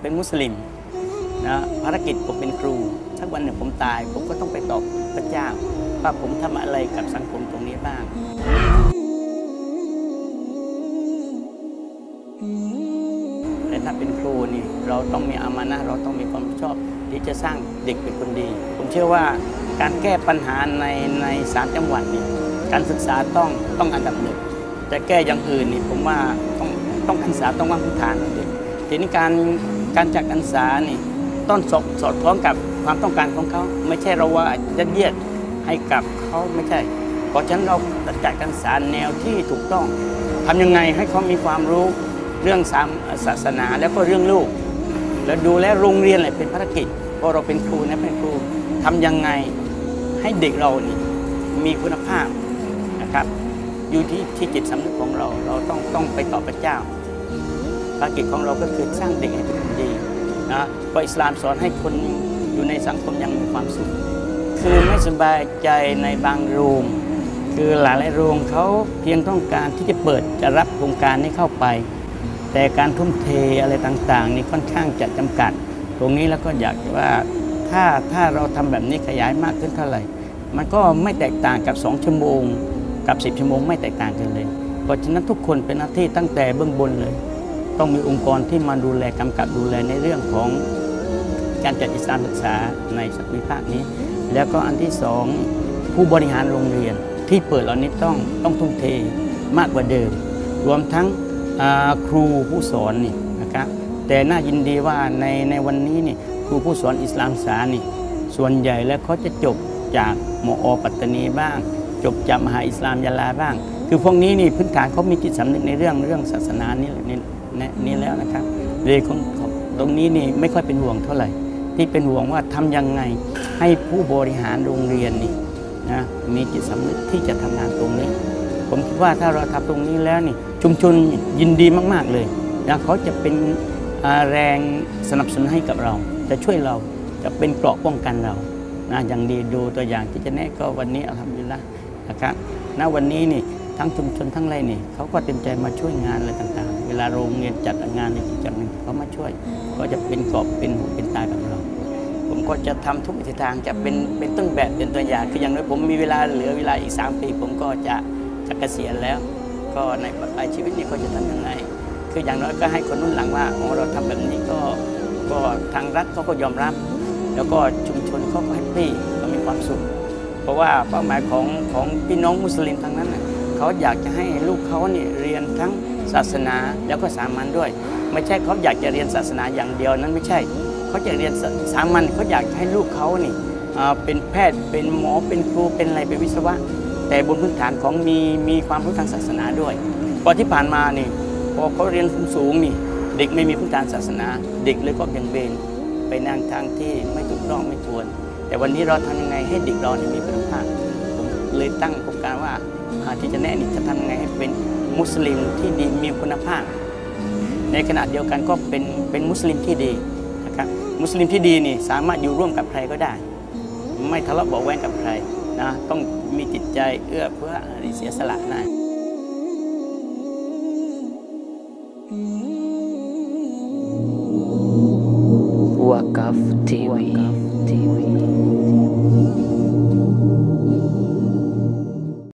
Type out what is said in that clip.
เป็นมุสลิมนะภารกิจผมเป็นครูถ้าวันหนึ่งผมตาย ผมก็ต้องไปตอบพระเจ้า ว่าผมทำอะไรกับสังคมตรงนี้บ้าง แต่ถ้าเป็นครูนี่เราต้องมีอามานะเราต้องมีความรับผิดชอบที่จะสร้างเด็กเป็นคนดี ผมเชื่อว่าการแก้ปัญหาในในสามจังหวัดนี่การศึกษาต้องต้องอันดับหนึ่งจะแก้อย่างอื่นนี่ผมว่าต้องต้องการศึกษาต้องวางพื้นฐานก่อนเลยทีนี้การ การจัดการศึกษานี่ต้องสอดสอดคล้องกับความต้องการของเขา ไม่ใช่เราว่ายัดเยียดให้กับเขาไม่ใช่ เพราะฉะนั้นเราจัดการศึกษาแนวที่ถูกต้องทำยังไงให้เขามีความรู้เรื่องศาสนาแล้วก็เรื่องลูก แล้วดูแลโรงเรียนอะไรเป็นภารกิจเพราะเราเป็นครูนะเป็นครูทำยังไงให้เด็กเรานี่มีคุณภาพนะครับ อยู่ที่ที่จิตสำนึกของเราเราต้องต้องไปต่อพระเจ้า ภารกิจของเราก็คือสร้างเด็กให้เป็นคนดีนะเพราะอิสลามสอนให้คนอยู่ในสังคมยังมีความสุข คือไม่สบายใจในบางโรงคือหลายๆโรงเขาเพียงต้องการที่จะเปิดจะรับโครงการนี้เข้าไป แต่การทุ่มเทอะไรต่างๆ นี่ค่อนข้างจะจำกัด ตรงนี้แล้วก็อยากว่าถ้าถ้าเราทำแบบนี้ขยายมากขึ้นเท่าไหร่ มันก็ไม่แตกต่างกับ 2 ชั่วโมง กับ 10 ชั่วโมงไม่แตกต่างกันเลย เพราะฉะนั้นทุกคนเป็นหน้าที่ตั้งแต่เบื้องบนเลย ต้องมีองค์กรที่มาดูแลกำกับดูแลในเรื่องของการจัดกิจการศึกษาในสัตวิภาคนี้ แล้วก็อันที่สองผู้บริหารโรงเรียน ที่เปิดเหล่านี้ต้องต้องทุ่มเทมากกว่าเดิม รวมทั้งครูผู้สอนนี่นะครับแต่น่ายินดีว่าในในวันนี้นี่ครูผู้สอนอิสลามศานี่ส่วนใหญ่แล้วเขาจะจบจากมอปัตตานีบ้าง จบจากมหาอิสลามยาลาบ้าง คือพวกนี้นี่พื้นฐานเขามีจิตสำนึกในเรื่องเรื่องศาสนานี่นี่นี่นี่แล้วนะครับเลยของตรงนี้นี่ไม่ค่อยเป็นห่วงเท่าไหร่ ที่เป็นห่วงว่าทำยังไงให้ผู้บริหารโรงเรียนนี่นะมีจิตสำนึกที่จะทำงานตรงนี้ ผมคิดว่าถ้าเราทำตรงนี้แล้วนี่ชุมชนยินดีมาก ๆเลยนะเขาจะเป็นแรงสนับสนุนให้กับเรา จะช่วยเราจะเป็นเกราะป้องกันเรานะอย่างดีดูตัวอย่างที่จะแนะก็วันนี้อัลฮัมดุลิลละนะครับณวันนี้นี่ ทั้งชุมชนทั้งไรนี่เขาก็เต็มใจมาช่วยงานอะไรต่างๆ เวลาโรงเรียนจัดงานในกิจกรรมหนึ่งเขามาช่วย ก็จะเป็นกอบเป็นหูเป็นตากับเราผมก็จะทำทุกวิถีทางจะเป็นเป็นต้นแบบเป็นตัวอย่างคืออย่างน้อยผมมีเวลาเหลือเวลาอีก 3 ปี ผมก็จะจะเกษียณแล้ว ก็ในปลายชีวิตนี้ก็จะทำยังไงคืออย่างน้อยก็ให้คนรุ่นหลังว่าอ๋อเราทำแบบนี้ก็ก็ทางรัฐเขาก็ยอมรับ แล้วก็ชุมชนเขาก็แฮปปี้ก็มีความสุข เพราะว่าเป้าหมายของของพี่น้องมุสลิมทั้งนั้นนะ เขาอยากจะให้ลูกเขาเนี่ยเรียนทั้งศาสนาแล้วก็สามัญด้วย ไม่ใช่เขาอยากจะเรียนศาสนาอย่างเดียวนั้นไม่ใช่ เขาจะเรียนสามัญเขาอยากให้ลูกเขานี่เป็นแพทย์เป็นหมอเป็นครูเป็นอะไรเป็นวิศวะ แต่บนพื้นฐานของมีมีความรู้ทางศาสนาด้วยพอที่ผ่านมานี่พอเขาเรียนสูงๆนี่เด็กไม่มีพื้นฐานศาสนา เด็กเลยก็เบี่ยงเบนไปทางทางที่ไม่ถูกต้องไม่ควรแต่วันนี้เราทำยังไงให้เด็กเราเนี่ยมีคุณภาพ เลยตั้งโครงการว่าอ่าที่จะแนะนี่จะทำยังไงให้เป็นมุสลิมที่ดีมีคุณภาพ ในขณะเดียวกันก็เป็นเป็นมุสลิมที่ดีนะครับมุสลิมที่ดีนี่สามารถอยู่ร่วมกับใครก็ได้ ไม่ทะเลาะเบาะแว้งกับใครนะต้องมีจิตใจเอื้อเพื่อเสียสละได้ Wakaf TV.